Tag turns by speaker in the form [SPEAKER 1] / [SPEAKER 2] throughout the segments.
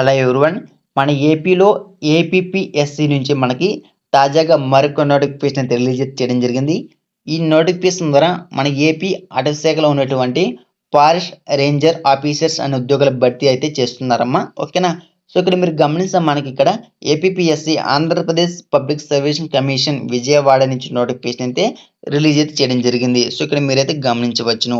[SPEAKER 1] Hello everyone మన ఏపీలో APPSC నుంచి మనకి తాజాగా మరొక నోటిఫికేషన్ అయితే రిలీజ్ చేయడం జరిగింది. ఈ నోటిఫికేషన్ ద్వారా మన ఏపీ అటవశాఖలో ఉన్నటువంటి ఫారెస్ట్ రేంజర్ ఆఫీసర్స్ అనే ఉద్యోగుల భర్తీ అయితే చేస్తున్నారమ్మా. ఓకేనా? సో ఇక్కడ మీరు గమనిస్తే మనకి ఇక్కడ APPSC Andhra Pradesh public service commission Vijayawada నుంచి నోటిఫికేషన్ అయితే రిలీజ్ అయితే చేయడం జరిగింది. సో ఇక్కడ మీరైతే గమనించవచ్చును.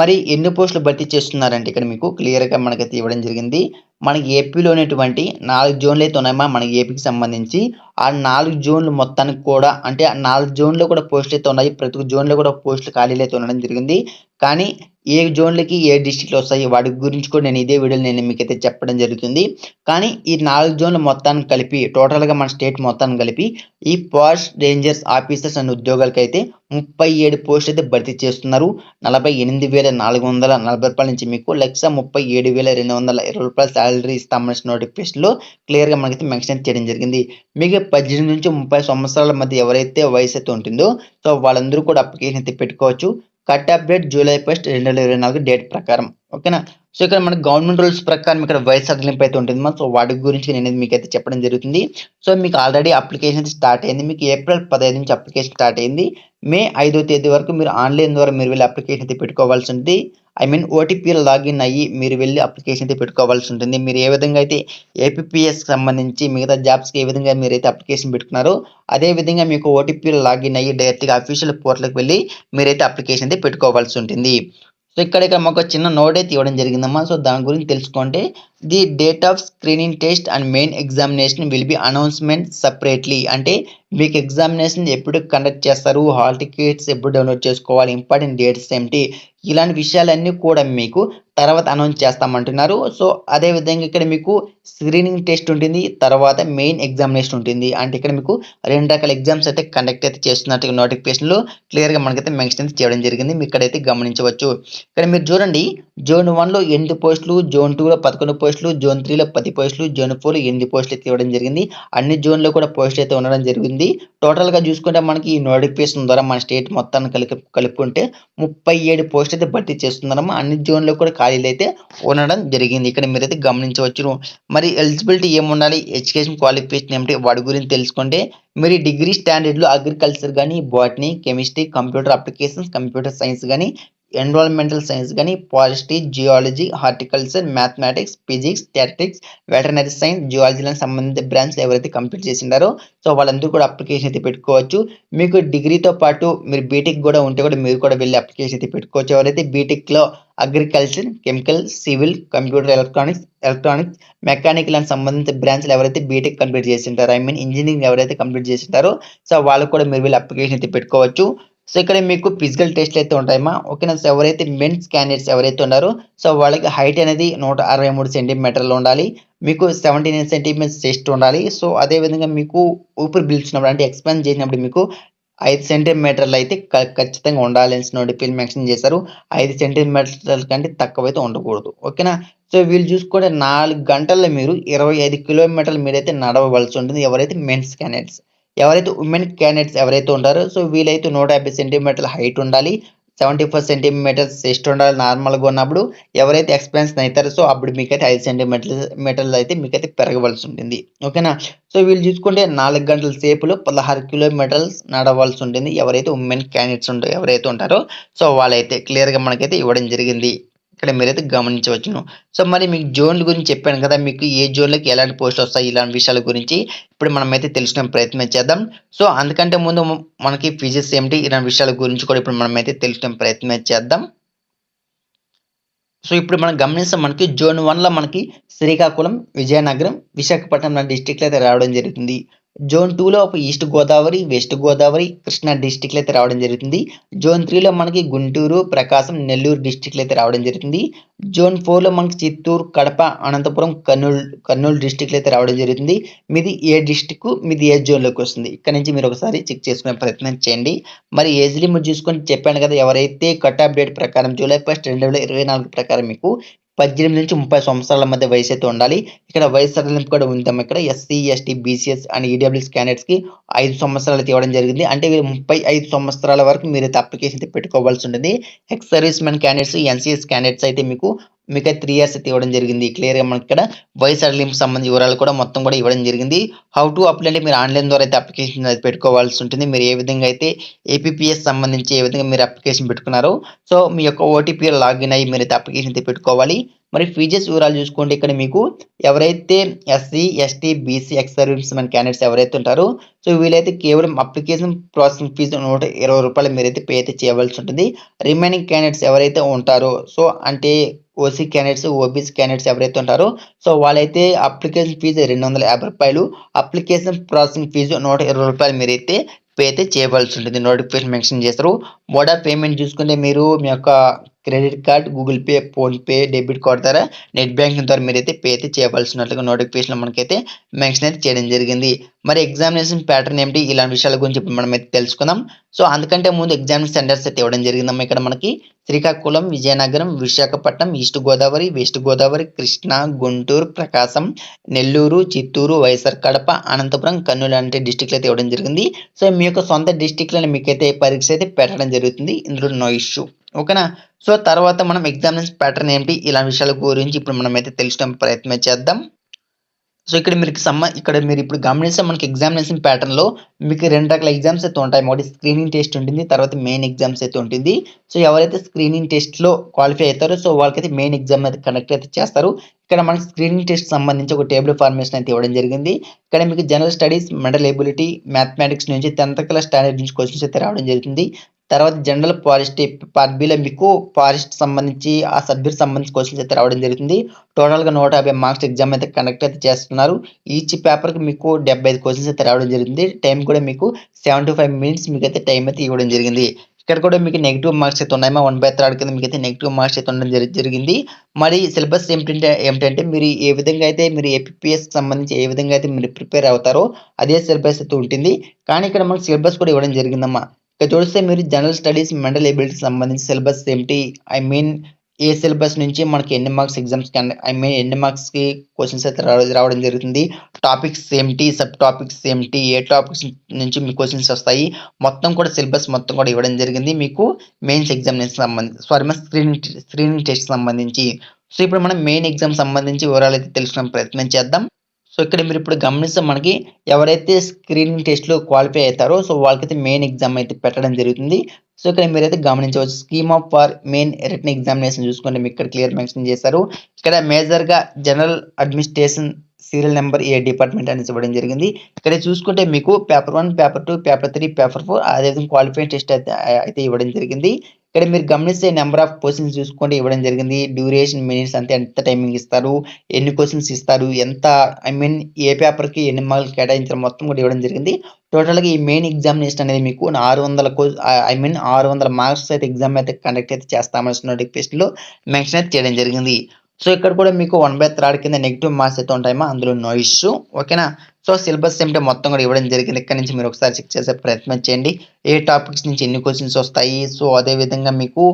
[SPEAKER 1] మరి ఎన్ని పోస్టులు భర్తీ చేస్తున్నారంటే ఇక్కడ మీకు క్లియర్గా మనకైతే ఇవ్వడం జరిగింది. మనకి ఏపీలో ఉన్నటువంటి నాలుగు జోన్లు అయితే ఉన్నాయమ్మా. మనకి ఏపీకి సంబంధించి ఆ నాలుగు జోన్లు మొత్తానికి కూడా అంటే ఆ నాలుగు జోన్లో కూడా పోస్టులు అయితే ఉన్నాయి. ప్రతి ఒక్క జోన్లో కూడా పోస్టులు ఖాళీలు అయితే ఉండడం జరిగింది. కానీ ఏ జోన్లకి ఏ డిస్టిక్లు వస్తాయి వాటి గురించి కూడా నేను ఇదే వీడియోలో నేను మీకైతే చెప్పడం జరుగుతుంది. కానీ ఈ నాలుగు జోన్లు మొత్తాన్ని కలిపి టోటల్గా మన స్టేట్ మొత్తాన్ని కలిపి ఈ పోస్ట్ రేంజర్స్ ఆఫీసర్స్ అనే ఉద్యోగాలకైతే ముప్పై ఏడు పోస్ట్ అయితే భర్తీ చేస్తున్నారు. నలభై ఎనిమిది వేల నాలుగు వందల నలభై రూపాయల నుంచి మీకు లక్ష ముప్పై ఏడు వేల రెండు వందల ఇరవై రూపాయల శాలరీ ఇస్తామని నోటిఫికేషన్లో క్లియర్గా మనకైతే మెన్షన్ చేయడం జరిగింది. మీకు పద్దెనిమిది నుంచి ముప్పై సంవత్సరాల మధ్య ఎవరైతే వయసు అయితే ఉంటుందో సో వాళ్ళందరూ కూడా అప్లికేషన్ అయితే పెట్టుకోవచ్చు. Cut update date July first రెండు వేల ఇరవై నాలుగు డేట్ ప్రకారం. ఓకేనా? సో ఇక్కడ మనకి గవర్నమెంట్ రూల్స్ ప్రకారం ఇక్కడ వయసు సడలింపు అయితే ఉంటుంది. సో వాటి గురించి నేను మీకు అయితే చెప్పడం జరుగుతుంది. సో మీకు ఆల్రెడీ అప్లికేషన్ స్టార్ట్ అయింది. మీకు ఏప్రిల్ పదహైదు నుంచి అప్లికేషన్ స్టార్ట్ అయింది. మే ఐదో తేదీ వరకు మీరు ఆన్లైన్ ద్వారా మీరు వెళ్ళి అప్లికేషన్ అయితే పెట్టుకోవాల్సి ఉంటుంది. ఐ మీన్ ఓటీపీలు లాగిన్ అయ్యి మీరు వెళ్ళి అప్లికేషన్ అయితే పెట్టుకోవాల్సి ఉంటుంది. మీరు ఏ విధంగా అయితే ఏపీఎస్ సంబంధించి మిగతా జాబ్స్కి ఏ విధంగా మీరైతే అప్లికేషన్ పెట్టుకున్నారో అదే విధంగా మీకు ఓటీపీలు లాగిన్ అయ్యి డైరెక్ట్గా అఫీషియల్ పోర్టల్కి వెళ్ళి మీరైతే అప్లికేషన్ అయితే పెట్టుకోవాల్సి ఉంటుంది. సో ఇక్కడ ఇక్కడ మాకు చిన్న నోట్ అయితే ఇవ్వడం జరిగిందమ్మా. సో దాని గురించి తెలుసుకుంటే the date of screening test and main examination will be announcement separately. అంటే మీకు ఎగ్జామినేషన్ ఎప్పుడు కండక్ట్ చేస్తారు హాల్ టికెట్స్ ఎప్పుడు డౌన్లోడ్ చేసుకోవాలి ఇంపార్టెంట్ డేట్స్ ఏమిటి ఇలాంటి విషయాలన్నీ కూడా మీకు తర్వాత అనౌన్స్ చేస్తామంటున్నారు. సో అదే విధంగా ఇక్కడ మీకు స్క్రీనింగ్ టెస్ట్ ఉంటుంది తర్వాత మెయిన్ ఎగ్జామినేషన్ ఉంటుంది. అంటే ఇక్కడ మీకు రెండు రకాల ఎగ్జామ్స్ అయితే కండక్ట్ అయితే చేస్తున్నట్టు నోటిఫికేషన్లో క్లియర్గా మనకైతే మెన్షన్ చేయడం జరిగింది. మీకు ఇక్కడైతే గమనించవచ్చు. ఇక్కడ మీరు చూడండి జోన్ వన్లో ఎనిమిది పోస్టులు జోన్ టూలో పదకొండు పోస్టులు జోన్ త్రీలో పది పోస్టులు జోన్ ఫోర్లో ఎనిమిది పోస్టులు అయితే ఇవ్వడం జరిగింది. అన్ని జోన్లో కూడా పోస్ట్ అయితే ఉండడం జరిగింది. టోటల్గా చూసుకుంటే మనకి ఈ నోటిఫికేషన్ ద్వారా మన స్టేట్ మొత్తాన్ని కలిపి కలుపుకుంటే ముప్పై ఏడు పోస్ట్ అయితే భర్తీ చేస్తున్నారమ్మా అన్ని జోన్లో కూడా ఖాళీలు అయితే ఉండడం జరిగింది. ఇక్కడ మీరైతే గమనించవచ్చు మరి ఎలిజిబిలిటీ ఏముండాలి? ఎడ్యుకేషన్ క్వాలిఫికేషన్ ఏమిటి? వాటి గురించి తెలుసుకుంటే మీరు డిగ్రీ స్టాండర్డ్లో అగ్రికల్చర్ కానీ botany chemistry computer applications computer science కానీ ఎన్విరాన్మెంటల్ సైన్స్ కానీ forestry geology horticulture mathematics physics statics veterinary science జియాలజీలకు సంబంధించిన బ్రాంచ్లు ఎవరైతే కంప్లీట్ చేసిండారో సో వాళ్ళందరూ కూడా అప్లికేషన్ అయితే పెట్టుకోవచ్చు. మీకు డిగ్రీతో పాటు మీరు బీటెక్ కూడా ఉంటే కూడా మీరు కూడా వెళ్ళి అప్లికేషన్ అయితే పెట్టుకోవచ్చు. ఎవరైతే బీటెక్లో agriculture chemical civil computer electronics electronics mechanical అని సంబంధించిన బ్రాంచ్లు ఎవరైతే బీటెక్ కంప్లీట్ చేసింటారో ఐ మీన్ ఇంజనీరింగ్ ఎవరైతే కంప్లీట్ చేసింటారో సో వాళ్ళకు కూడా మీరు వెళ్ళి అప్లికేషన్ అయితే పెట్టుకోవచ్చు. సో ఇక్కడ మీకు ఫిజికల్ టెస్ట్లు అయితే ఉంటాయమ్మా. ఓకేనా సో ఎవరైతే మెన్స్ క్యాండిడేట్స్ ఎవరైతే ఉన్నారో సో వాళ్ళకి హైట్ అనేది నూట అరవై మూడు సెంటీమీటర్లు ఉండాలి. మీకు సెవెంటీ నైన్ సెంటీమీటర్స్ చెస్ట్ ఉండాలి. సో అదేవిధంగా మీకు ఊపిరి పీల్చినప్పుడు అంటే ఎక్స్పాండ్ చేసినప్పుడు మీకు ఐదు సెంటీమీటర్లు అయితే ఖచ్చితంగా ఉండాలి అని నోటిఫికేషన్ మెన్షన్ చేశారు. ఐదు సెంటీమీటర్ల కంటే తక్కువ అయితే ఉండకూడదు. ఓకేనా సో వీళ్ళు చూసుకుంటే నాలుగు గంటల్లో మీరు ఇరవై ఐదు కిలోమీటర్లు మీరైతే నడవవలసి ఉంటుంది ఎవరైతే మెన్స్ క్యాండిడేట్స్ ఎవరైతే ఉమెన్ క్యాండిడేట్స్ ఎవరైతే ఉంటారో సో వీలైతే నూట యాభై సెంటీమీటర్ల హైట్ ఉండాలి సెవెంటీ ఫోర్ సెంటీమీటర్స్ చెస్ట్ ఉండాలి నార్మల్గా ఉన్నప్పుడు ఎవరైతే ఎక్స్పీరియన్స్ అవుతారో సో అప్పుడు మీకైతే ఐదు సెంటీమీటర్లు మీటర్లు అయితే మీకైతే పెరగవలసి ఉంటుంది. ఓకేనా సో వీళ్ళు చూసుకుంటే నాలుగు గంటల సేపులో పదహారు కిలోమీటర్స్ నడవలసి ఉంటుంది ఎవరైతే ఉమెన్ క్యాండిడేట్స్ ఉంటారో ఎవరైతే ఉంటారో సో వాళ్ళైతే క్లియర్గా మనకైతే ఇవ్వడం జరిగింది. ఇక్కడ మీరైతే గమనించవచ్చును. సో మరి మీకు జోన్ల గురించి చెప్పాను కదా మీకు ఏ జోన్లకి ఎలాంటి పోస్ట్ వస్తాయి ఇలాంటి విషయాల గురించి ఇప్పుడు మనమైతే తెలుసుకునే ప్రయత్నం చేద్దాం. సో అందుకంటే ముందు మనకి ఫీజెస్ ఏమిటి ఇలాంటి విషయాల గురించి కూడా ఇప్పుడు మనమైతే తెలుసుకునే ప్రయత్నం చేద్దాం. సో ఇప్పుడు మనం గమనిస్తాం మనకి జోన్ వన్లో మనకి శ్రీకాకుళం విజయనగరం విశాఖపట్నం లాంటి డిస్టిక్లు అయితే రావడం జరుగుతుంది. జోన్ టూలో ఈస్ట్ గోదావరి వెస్ట్ గోదావరి కృష్ణా డిస్టిక్లు అయితే రావడం జరుగుతుంది. జోన్ త్రీలో మనకి గుంటూరు ప్రకాశం నెల్లూరు డిస్టిక్లు అయితే రావడం జరుగుతుంది. జోన్ ఫోర్లో మనకి చిత్తూరు కడప అనంతపురం కర్నూలు కర్నూలు డిస్టిక్లు అయితే రావడం జరుగుతుంది. మీది ఏ డిస్టిక్ మీది ఏ జోన్లోకి వస్తుంది? ఇక్కడ నుంచి మీరు ఒకసారి చెక్ చేసుకునే ప్రయత్నం చేయండి. మరి ఏజ్ లిమిట్ చూసుకొని చెప్పాను కదా ఎవరైతే కట్ ఆఫ్ డేట్ ప్రకారం జూలై ఫస్ట్ రెండు వేల ఇరవై నాలుగు ప్రకారం మీకు పద్దెనిమిది నుంచి ముప్పై సంవత్సరాల మధ్య వయసు అయితే ఉండాలి. ఇక్కడ వయసు సడలింపు కూడా ఉందాం ఇక్కడ SC ST BCs and EWS క్యాండిడేట్స్కి ఐదు సంవత్సరాలు అయితే ఇవ్వడం జరిగింది. అంటే ముప్పై ఐదు సంవత్సరాల వరకు మీరు అయితే అప్లికేషన్ అయితే పెట్టుకోవాల్సి ఉంటుంది. Ex service men candidates NCS candidates అయితే మీకు మీకు త్రీ ఇయర్స్ అయితే ఇవ్వడం జరిగింది. క్లియర్గా మనకి ఇక్కడ వయసు అడలింపు సంబంధించి వివరాలు కూడా మొత్తం కూడా ఇవ్వడం జరిగింది. హౌ టు అప్లై అంటే మీరు ఆన్లైన్ ద్వారా అయితే అప్లికేషన్ అయితే పెట్టుకోవాల్సి ఉంటుంది. మీరు ఏ విధంగా అయితే ఏపీఎస్ సంబంధించి ఏ విధంగా మీరు అప్లికేషన్ పెట్టుకున్నారో సో మీ యొక్క ఓటీపీ లాగిన్ అయ్యి మీరు అయితే అప్లికేషన్ అయితే పెట్టుకోవాలి. మరి ఫీజెస్ వివరాలు చూసుకుంటే ఇక్కడ మీకు ఎవరైతే SC ST BC ex service మన క్యాండిడేట్స్ ఎవరైతే ఉంటారో సో వీళ్ళైతే కేవలం అప్లికేషన్ ప్రాసెసింగ్ ఫీజు నూట ఇరవై రూపాయలు మీరైతే పే అయితే చేయవలసి ఉంటుంది. రిమైనింగ్ క్యాండిడేట్స్ ఎవరైతే ఉంటారో సో అంటే ఓసీ క్యాండిడేట్స్ ఓబీసీ క్యాండిడేట్స్ ఎవరైతే ఉంటారో సో వాళ్ళైతే అప్లికేషన్ ఫీజు రెండు వందల యాభై రూపాయలు అప్లికేషన్ ప్రాసెసింగ్ ఫీజు నూట ఇరవై రూపాయలు మీరైతే పే అయితే చేయవలసి ఉంటుంది. నోటిఫికేషన్ మెన్షన్ చేస్తారు. మోడా పేమెంట్ చూసుకుంటే మీరు మీ యొక్క credit card Google Pay PhonePe debit card ద్వారా నెట్ బ్యాంకింగ్ ద్వారా మీరైతే పే అయితే చేయవలసినట్లుగా నోటిఫికేషన్ మనకైతే మెన్షన్ అయితే చేయడం జరిగింది. మరి ఎగ్జామినేషన్ ప్యాటర్న్ ఏమిటి? ఇలాంటి విషయాల గురించి ఇప్పుడు మనం అయితే తెలుసుకుందాం. సో అందుకంటే ముందు ఎగ్జామ్ సెంటర్స్ అయితే ఇవ్వడం జరిగిందమ్మా ఇక్కడ మనకి. Srikakulam Vizianagaram Visakhapatnam east Godavari west Godavari Krishna Guntur Prakasam Nellore Chittoor YSR Kadapa Anantapur Kurnool లాంటి డిస్టిక్లు అయితే ఇవ్వడం జరిగింది. సో మీ యొక్క సొంత డిస్టిక్లను మీకైతే పరీక్ష అయితే పెట్టడం జరుగుతుంది. ఇందులో నో ఇష్యూ ఓకేనా? సో తర్వాత మనం ఎగ్జామినేషన్ ప్యాటర్న్ ఏంటి? ఇలాంటి విషయాల గురించి ఇప్పుడు మనం అయితే తెలుసుకోవడం ప్రయత్నం చేద్దాం. సో ఇక్కడ మీరు సమ్మ ఇక్కడ మీరు ఇప్పుడు గమనిస్తే మనకి ఎగ్జామినేషన్ ప్యాటర్న్లో మీకు రెండు రకాల ఎగ్జామ్స్ అయితే ఉంటాయి. ఒకటి స్క్రీనింగ్ టెస్ట్ ఉంటుంది తర్వాత మెయిన్ ఎగ్జామ్స్ అయితే ఉంటుంది. సో ఎవరైతే స్క్రీనింగ్ టెస్ట్లో క్వాలిఫై అవుతారో సో వాళ్ళకైతే మెయిన్ ఎగ్జామ్ అయితే కండక్ట్ అయితే చేస్తారు. ఇక్కడ మనకి స్క్రీనింగ్ టెస్ట్ సంబంధించి ఒక టేబుల్ ఫార్మేషన్ అయితే ఇవ్వడం జరిగింది. ఇక్కడ మీకు general studies mental ability mathematics నుంచి టెన్త్ క్లాస్ స్టాండర్డ్ నుంచి క్వశ్చన్స్ అయితే రావడం జరుగుతుంది తర్వాత జనరల్ ఫారెస్ట్ పార్ట్ బిలో మీకు ఫారెస్ట్ సంబంధించి ఆ సబ్జెక్ట్ సంబంధించి క్వశ్చన్స్ అయితే రావడం జరుగుతుంది. టోటల్గా నూట యాభై మార్క్స్ ఎగ్జామ్ అయితే కండక్ట్ అయితే చేస్తున్నారు. ఈచ్ పేపర్కి మీకు డెబ్బై ఐదు క్వశ్చన్స్ అయితే రావడం జరిగింది. టైం కూడా మీకు సెవెంటీ ఫైవ్ మినిట్స్ మీకు అయితే టైం అయితే ఇవ్వడం జరిగింది. ఇక్కడ కూడా మీకు నెగిటివ్ మార్క్స్ అయితే ఉన్నాయమ్మా వన్ బై థర్డ్ కింద మీకు అయితే నెగిటివ్ మార్క్స్ అయితే ఉండడం జరిగింది. మరి సిలబస్ ఏమిటంటే ఏమిటంటే మీరు ఏ విధంగా అయితే మీరు ఏపీఎస్కి సంబంధించి ఏ విధంగా అయితే మీరు ప్రిపేర్ అవుతారో అదే సిలబస్ అయితే ఉంటుంది. కానీ ఇక్కడ మనకు సిలబస్ కూడా ఇవ్వడం జరిగిందమ్మా. ఇక చూస్తే మీరు జనరల్ స్టడీస్ మెంటల్ ఎబిలిటీ సంబంధించి సిలబస్ ఏమిటి? ఐ మీన్ ఏ సిలబస్ నుంచి మనకి ఎన్ని మార్క్స్ ఎగ్జామ్స్ ఐ మీన్ ఎన్ని మార్క్స్కి క్వశ్చన్స్ అయితే రావడం జరుగుతుంది? టాపిక్స్ ఏమిటి? సబ్ టాపిక్స్ ఏమిటి? ఏ టాపిక్స్ నుంచి మీ క్వశ్చన్స్ వస్తాయి? మొత్తం కూడా సిలబస్ మొత్తం కూడా ఇవ్వడం జరిగింది. మీకు మెయిన్స్ ఎగ్జామినేషన్ సంబంధించి సారీ మన స్క్రీనింగ్ స్క్రీనింగ్ టెస్ట్ సంబంధించి. సో ఇప్పుడు మనం మెయిన్ ఎగ్జామ్ సంబంధించి వివరాలు అయితే తెలుసుకునే ప్రయత్నం చేద్దాం. సో ఇక్కడ మీరు ఇప్పుడు గమనిస్తే మనకి ఎవరైతే స్క్రీనింగ్ టెస్ట్లో క్వాలిఫై అవుతారో సో వాళ్ళకైతే మెయిన్ ఎగ్జామ్ అయితే పెట్టడం జరుగుతుంది. సో ఇక్కడ మీరైతే గమనించవచ్చు scheme of for main written examination చూసుకుంటే మీకు ఇక్కడ క్లియర్ మెన్షన్ చేశారు. ఇక్కడ మేజర్గా జనరల్ అడ్మినిస్ట్రేషన్ సీరియల్ నెంబర్ ఏ డిపార్ట్మెంట్ అనేది ఇవ్వడం జరిగింది. ఇక్కడ చూసుకుంటే మీకు paper one paper two paper three paper four అదేవిధంగా క్వాలిఫైయింగ్ టెస్ట్ అయితే అయితే ఇవ్వడం జరిగింది. ఇక్కడ మీరు గమనిస్తే నెంబర్ ఆఫ్ క్వశ్చన్స్ చూసుకుంటే ఇవ్వడం జరిగింది. డ్యూరేషన్ మినిట్స్ అంతే ఎంత టైమింగ్ ఇస్తారు? ఎన్ని క్వశ్చన్స్ ఇస్తారు? ఎంత ఐ మీన్ ఏ పేపర్కి ఎన్ని మార్కులు కేటాయించడం మొత్తం కూడా ఇవ్వడం జరిగింది. టోటల్గా ఈ మెయిన్ ఎగ్జామినేషన్ అనేది మీకు ఆరు వందల ఐ మీన్ ఆరు వందల మార్క్స్ అయితే ఎగ్జామ్ అయితే కండక్ట్ అయితే చేస్తామని నోటిఫికేషన్లో మెన్షన్ అయితే చేయడం జరిగింది. సో ఇక్కడ కూడా మీకు వన్ బై థర్డ్ కింద నెగిటివ్ మార్క్స్ అయితే ఉంటాయమో అందులో నో? ఇష్యూ ఓకేనా సో సిలబస్ ఏమిటో మొత్తం కూడా ఇవ్వడం జరిగింది. ఇక్కడ నుంచి మీరు ఒకసారి చెక్ చేసే ప్రయత్నం చేయండి. ఏ టాపిక్స్ నుంచి ఎన్ని క్వశ్చన్స్ వస్తాయి? సో అదేవిధంగా మీకు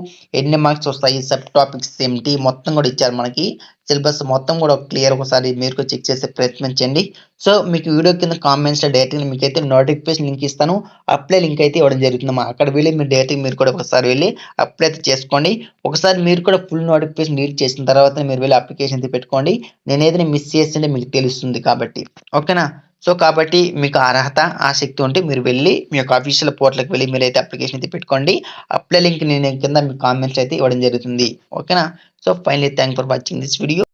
[SPEAKER 1] ఎన్ని మార్క్స్ వస్తాయి? సబ్ టాపిక్స్ ఏమిటి మొత్తం కూడా ఇచ్చారు మనకి. సిలబస్ మొత్తం కూడా క్లియర్ ఒకసారి మీరు చెక్ చేసే ప్రయత్నించండి సో మీకు వీడియో కింద కామెంట్స్లో డైరెక్ట్గా మీకు అయితే నోటిఫికేషన్ లింక్ ఇస్తాను. అప్లై లింక్ అయితే ఇవ్వడం జరుగుతుందమ్మా అక్కడ వెళ్ళి మీరు డైరెక్ట్గా మీరు కూడా ఒకసారి వెళ్ళి అప్లై అయితే చేసుకోండి. ఒకసారి మీరు కూడా ఫుల్ నోటిఫికేషన్ రీడ్ చేసిన తర్వాత మీరు వెళ్ళి అప్లికేషన్ అయితే పెట్టుకోండి. నేను ఏదైనా మిస్ చేస్తుంటే మీకు తెలుస్తుంది కాబట్టి. ఓకేనా సో కాబట్టి మీకు అర్హత ఆసక్తి ఉంటే మీరు వెళ్ళి మీ యొక్క ఆఫీషియల్ పోర్టల్కి వెళ్ళి మీరు అయితే అప్లికేషన్ అయితే పెట్టుకోండి. అప్లై లింక్ నేను కింద మీ కామెంట్స్ అయితే ఇవ్వడం జరుగుతుంది. ఓకేనా so finally thank for watching this video